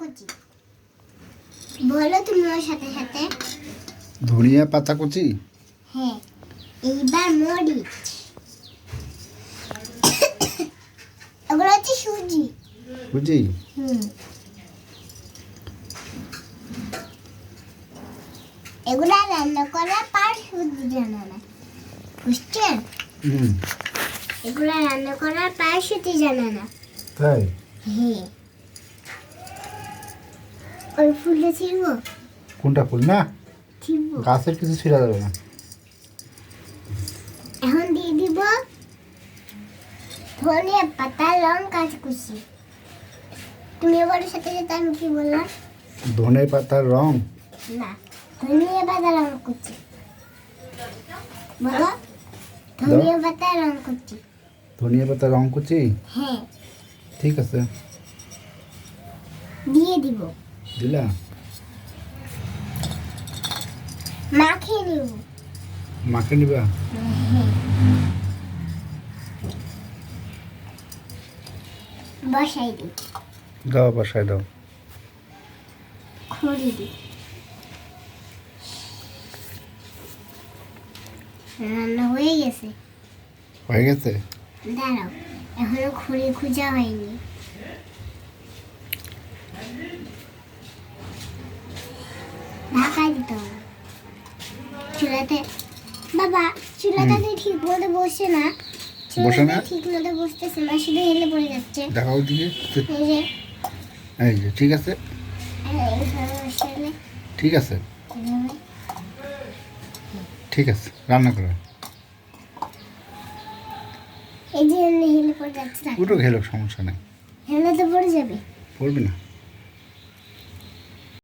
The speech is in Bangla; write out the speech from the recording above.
কুচি বলো তুমি ওর সাথে সাথে। ধনিয়া পাতা কুচি হ্যাঁ এইবার মরিচ। এগুলো হচ্ছে সুজি। বুঝি হুম। এগুলো রান্না করা পার সুজি জানা না। বুঝছেন? হুম। এগুলো রান্না করার পার সুজি জানা না। তাই? হ্যাঁ। ওই ফুলটা ছিড়ব? কোনটা ফুল? না। ছিড়ব। গাছের কিছু ছিঁড়া যাবে না। এখন দিয়ে দিব ধনিয়া পাতা লঙ্কা কুচি। তুমি এবার সাথে সাথে আমি কি বললাম? ধনে পাতার রং? না ধনিয়া পাতা লঙ্কা কুচি। বলো? ধনিয়া পাতা লঙ্কা কুচি। ধনিয়া পাতার রং কুচি? হ্যাঁ। ঠিক আছে। দিয়ে দিব। দিলা মাখিয়ে নিব। মাকে নিবা? বসাই দিই। দাও বসায় দাও। খড়ি দিই। রান্না হয়ে গেছে। হয়ে গেছে? দাঁড়াও এখনও খড়ি খুঁজা হয়নি। ঢাকা দিতে হবে। চুলাতে। বাবা চুলাটা ঠিক মতো বসে না। বসে না? ঠিক মতো বসতেছে না শুধু হেলে পড়ে যাচ্ছে। দেখাও দিকে এই যে। ঠিক আছে? ঠিক আছে। ঠিক আছে রান্না করো। এই যে হেলে পড়ে যাচ্ছে পুরো সমস্যা নেই। হেলে তো পড়ে যাবে। পড়বে না।